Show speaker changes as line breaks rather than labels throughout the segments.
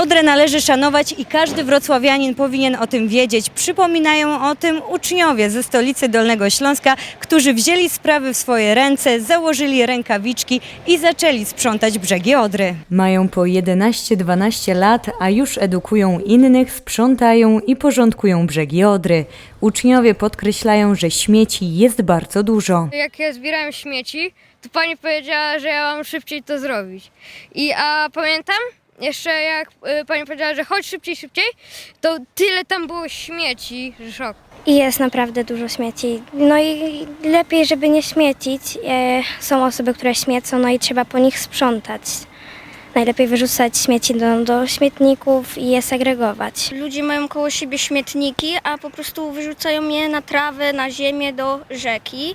Odrę należy szanować i każdy wrocławianin powinien o tym wiedzieć. Przypominają o tym uczniowie ze stolicy Dolnego Śląska, którzy wzięli sprawy w swoje ręce, założyli rękawiczki i zaczęli sprzątać brzegi Odry. Mają po 11-12 lat, a już edukują innych, sprzątają i porządkują brzegi Odry. Uczniowie podkreślają, że śmieci jest bardzo dużo.
Jak ja zbierałem śmieci, to pani powiedziała, że ja mam szybciej to zrobić. I a pamiętam jeszcze jak y, pani powiedziała, że chodź szybciej, szybciej, to tyle tam było śmieci, że szok.
I jest naprawdę dużo śmieci. No i lepiej, żeby nie śmiecić. E, są osoby, które śmiecą, no i trzeba po nich sprzątać. Najlepiej wyrzucać śmieci do, do śmietników i je segregować.
Ludzie mają koło siebie śmietniki, a po prostu wyrzucają je na trawę, na ziemię, do rzeki.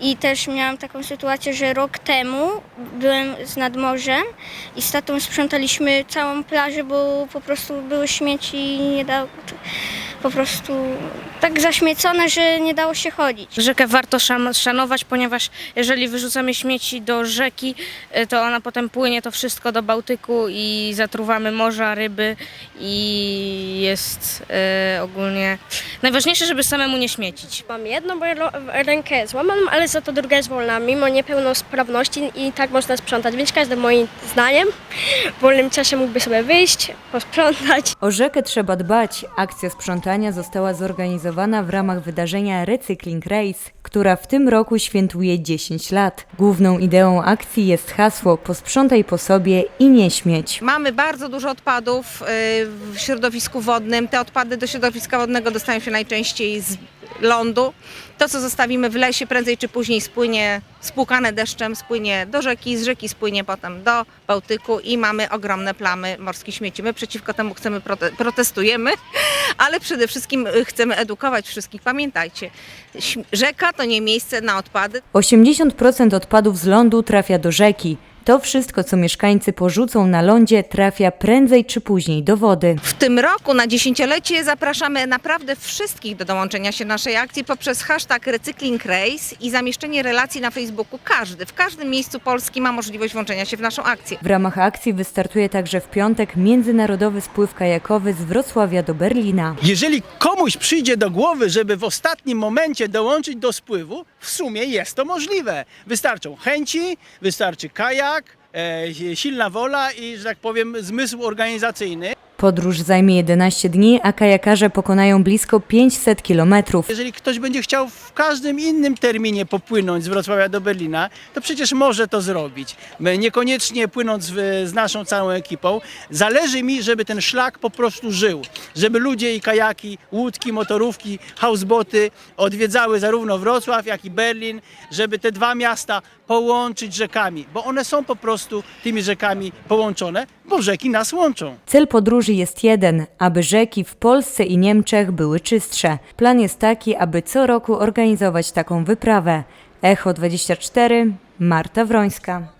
I też miałam taką sytuację, że rok temu byłem z nad morzem i z tatą sprzątaliśmy całą plażę, bo po prostu były śmieci i nie dało... Po prostu tak zaśmiecone, że nie dało się chodzić.
Rzekę warto szan- szanować, ponieważ jeżeli wyrzucamy śmieci do rzeki, y, to ona potem płynie to wszystko do Bałtyku i zatruwamy morza, ryby i jest y, ogólnie najważniejsze, żeby samemu nie śmiecić.
Mam jedną rękę złamaną, ale za to druga jest wolna, mimo niepełnosprawności i tak można sprzątać, więc każdy moim zdaniem w wolnym czasie mógłby sobie wyjść, posprzątać.
O rzekę trzeba dbać. Akcja sprzątania została zorganizowana w ramach wydarzenia Recycling Race, która w tym roku świętuje 10 lat. Główną ideą akcji jest hasło Posprzątaj po sobie i nie śmieć.
Mamy bardzo dużo odpadów y, w środowisku wodnym. Te odpady do środowiska wodnego dostają się najczęściej z lądu. To, co zostawimy w lesie, prędzej czy później spłynie, spłukane deszczem, spłynie do rzeki, z rzeki spłynie potem do Bałtyku i mamy ogromne plamy morskich śmieci. My przeciwko temu chcemy, prote- protestujemy, ale przede wszystkim y, chcemy edukować wszystkich. Pamiętajcie, rzeka to nie miejsce na odpady,
80% odpadów z lądu trafia do rzeki. To wszystko, co mieszkańcy porzucą na lądzie, trafia prędzej czy później do wody.
W tym roku na dziesięciolecie zapraszamy naprawdę wszystkich do dołączenia się naszej akcji poprzez hashtag Recykling Race i zamieszczenie relacji na Facebooku. Każdy, w każdym miejscu Polski ma możliwość włączenia się w naszą akcję.
W ramach akcji wystartuje także w piątek międzynarodowy spływ kajakowy z Wrocławia do Berlina.
Jeżeli komuś przyjdzie do głowy, żeby w ostatnim momencie dołączyć do spływu, w sumie jest to możliwe. Wystarczą chęci, wystarczy kajak, e, silna wola i, że tak powiem, zmysł organizacyjny.
Podróż zajmie 11 dni, a kajakarze pokonają blisko 500 kilometrów.
Jeżeli ktoś będzie chciał w każdym innym terminie popłynąć z Wrocławia do Berlina, to przecież może to zrobić. Niekoniecznie płynąc w, z naszą całą ekipą. Zależy mi, żeby ten szlak po prostu żył. Żeby ludzie i kajaki, łódki, motorówki, houseboty odwiedzały zarówno Wrocław, jak i Berlin, żeby te dwa miasta połączyć rzekami, bo one są po prostu tymi rzekami połączone, bo rzeki nas łączą.
Cel podróży jest jeden, aby rzeki w Polsce i Niemczech były czystsze. Plan jest taki, aby co roku organizować taką wyprawę. Echo 24, Marta Wrońska.